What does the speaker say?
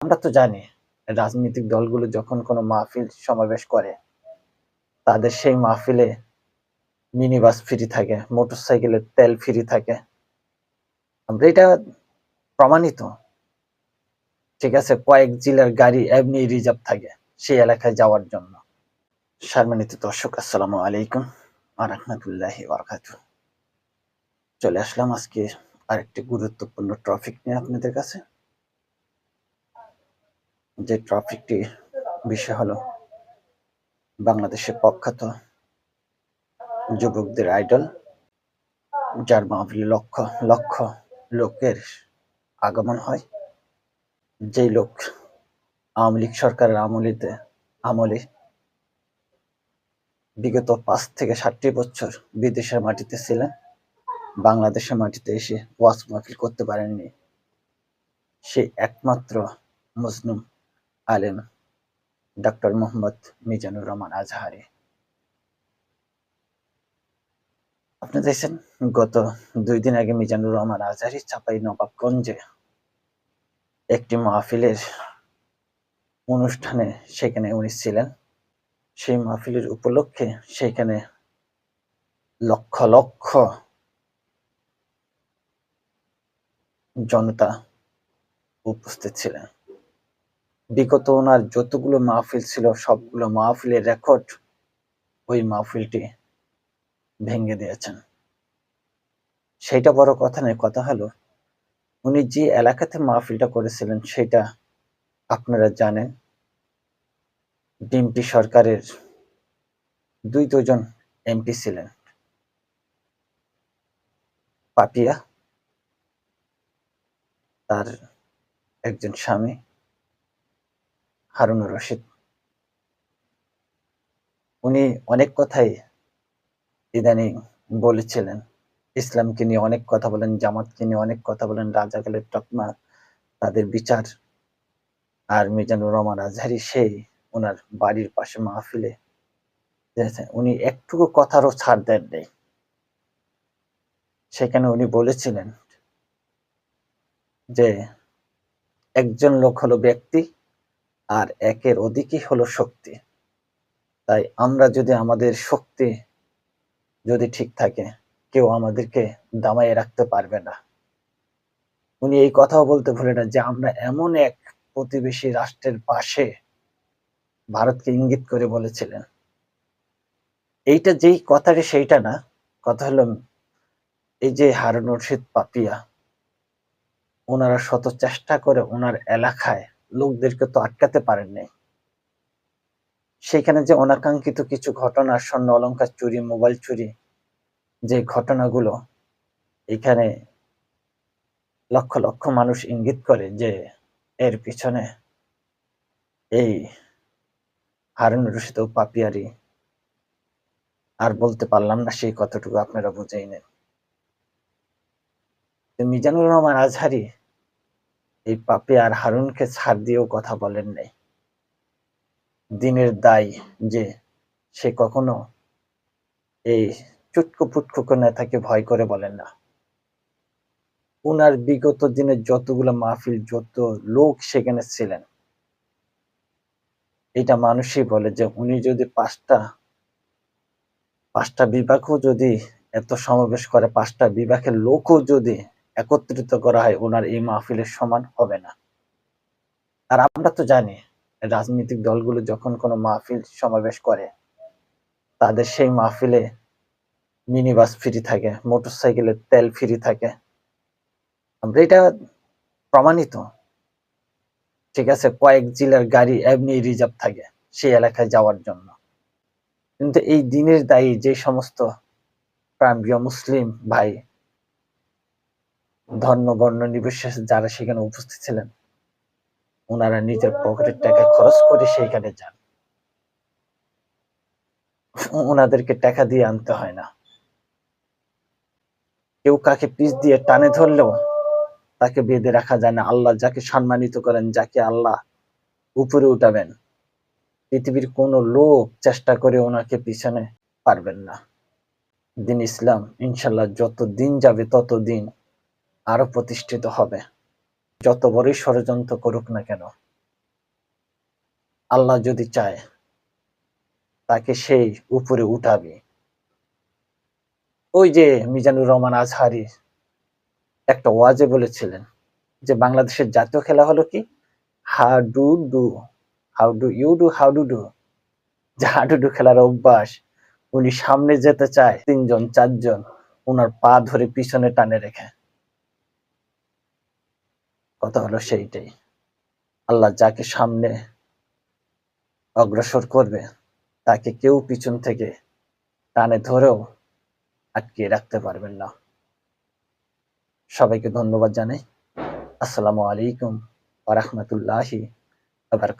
আমরা তো জানি, রাজনৈতিক দলগুলো যখন কোনো মাহফিল সমাবেশ করে, তাদের সেই মাহফিলে মিনি বাস ফ্রি থাকে, মোটরসাইকেলের তেল ফ্রি থাকে। আমরা এটা প্রমাণিত। ঠিক আছে, কয়েক জেলার গাড়ি এমনি রিজার্ভ থাকে সেই এলাকায় যাওয়ার জন্য। সম্মানিত দর্শক, আসসালামু আলাইকুম আরহামতুল্লাহ বারকাত চলে আসলাম আজকে আরেকটি গুরুত্বপূর্ণ টপিক নিয়ে আপনাদের কাছে। যে টপিকটি বিষয় হলো বাংলাদেশের প্রখ্যাত যুবকদের আইডল, যার মাহফিলে লক্ষ লক্ষ লোকের আগমন হয়। যেই লোক আওয়ামী লীগ সরকারের আমলিতে, আমলে বিগত পাঁচ থেকে ষাটটি বছর বিদেশের মাটিতে ছিলেন। বাংলাদেশের মাটিতে এসে ওয়াজ মাহফিল করতে পারেননি। সেই একমাত্র মুসলিম আলেম ডক্টর মোহাম্মদ মিজানুর রহমান আজহারি। আপনি দেখছেন, গত দুই দিন আগে মিজানুর রহমান আজহারি চাপাই নবাবগঞ্জে একটি মাহফিলের অনুষ্ঠানে সেখানে উনি ছিলেন। সেই মাহফিলের উপলক্ষে সেখানে লক্ষ লক্ষ জনতা উপস্থিত ছিলেন। বিগত ওনার যতগুলো মাহফিল ছিল, সবগুলো মাহফিলের রেকর্ড ওই মাহফিলটি ভেঙে দিয়েছেন। সেটা বড় কথা নয়, কথা হলো উনি যে এলাকাতে মাহফিলটা করেছিলেন, সেটা আপনারা জানেন। বিএনপি সরকারের দুই দুজন এমপি ছিলেন। পাপিয়া, তার একজন স্বামী হারুনুর রশিদ। উনি অনেক কথাই ইদানিং বলেছিলেন। ইসলামকে নিয়ে অনেক কথা বলেন, জামাতকে নিয়ে অনেক কথা বলেন, রাজাকালের টকমা, তাদের বিচার আর মিজানুর রহমান আজহারি সেই ওনার বাড়ির পাশে মাহফিলে উনি একটুকু কথারও ছাড় দেন নেই। সেখানে উনি বলেছিলেন যে, একজন লোক হলো ব্যক্তি আর একের অধিকই হলো শক্তি। তাই আমরা যদি আমাদের শক্তি যদি ঠিক থাকে, কেউ আমাদেরকে দামাইয়ে রাখতে পারবে না। উনি এই কথাও বলতে ভুলে না যে আমরা এমন এক প্রতিবেশী রাষ্ট্রের পাশে ভারতকে ইঙ্গিত করে বলেছিলেন। এইটা যেই কথাটি সেইটা না, কথা হলো এই যে হারুন রশিদ পাপিয়া, ওনারা শত চেষ্টা করে ওনার এলাকায় লোকদেরকে তো আটকাতে পারেননি সেখানে যে অনাকাঙ্ক্ষিত কিছু ঘটনা, স্বর্ণ অলংকার চুরি, মোবাইল চুরি, যে ঘটনাগুলো, এখানে লক্ষ লক্ষ মানুষ ইঙ্গিত করে যে এর পিছনে এই হারুন রশিদ ও পাপিয়ারি। আর বলতে পারলাম না সেই কতটুকু আপনারা বুঝেই নেন। মিজানুর রহমান আজহারি এই পাপি আর হারুনকে ছাড় দিয়েও কথা বলেন নাই। দিনের দায় যে সে কখনো এই চুটকো পুটকো নেতাকে ভয় করে বলেন না। উনার বিগত দিনে যতগুলো মাহফিল, যত লোক সেখানে ছিলেন, এটা মানুষই বলে যে উনি যদি পাঁচটা পাঁচটা বিভাগও যদি এত সমাবেশ করে, পাঁচটা বিভাগের লোকও যদি একত্রিত করা হয় ওনার এই মাহফিলের সমান হবে না। আর আমরা তো জানি, রাজনৈতিক দলগুলো যখন কোনো মাহফিল সমাবেশ করে, তাদের সেই মাহফিলে মিনি বাস ফ্রি থাকে মোটরসাইকেলের তেল ফ্রি থাকে। আমরা এটা প্রমাণিত। ঠিক আছে, কয়েক জেলার গাড়ি এমনি রিজার্ভ থাকে সেই এলাকায় যাওয়ার জন্য। কিন্তু এই দিনের দায়ী যে সমস্ত প্রাণপ্রিয় মুসলিম ভাই ধর্ম বর্ণ নির্বিশেষে যারা সেখানে উপস্থিত ছিলেন, ওনারা নিজের পকেটের টাকা খরচ করে সেইখানে যান। ওনাদেরকে টাকা দিয়ে আনতে হয় না। কেউ কাকে পিস দিয়ে টানে ধরলেও তাকে বেঁধে রাখা যায় না। আল্লাহ যাকে সম্মানিত করেন, যাকে আল্লাহ উপরে উঠাবেন, পৃথিবীর কোন লোক চেষ্টা করে ওনাকে পিছনে পারবেন না। দিন ইসলাম, ইনশাল্লাহ যত দিন যাবে তত দিন আরও প্রতিষ্ঠিত হবে। যত বড়ই ষড়যন্ত্র করুক না কেন, আল্লাহ যদি চায়, তাকে সেই উপরে উঠাবে। ওই যে মিজানুর রহমান আজহারি একটা ওয়াজে বলেছিলেন যে, বাংলাদেশের জাতীয় খেলা হলো কি? Hadudu how do you do how do do যে হাডুডু খেলার অভ্যাস, উনি সামনে যেতে চায় তিনজন, চারজন ওনার পা ধরে পিছনে টানে রেখে। কথা হলো সেইটাই। আল্লাহ যাকে সামনে অগ্রসর করবে, তাকে কেউ পিছন থেকে টানে ধরেও আটকে রাখতে পারবেন না। সবাইকে ধন্যবাদ জানাই। আসসালামু আলাইকুম আ রহমতুল্লাহি আবার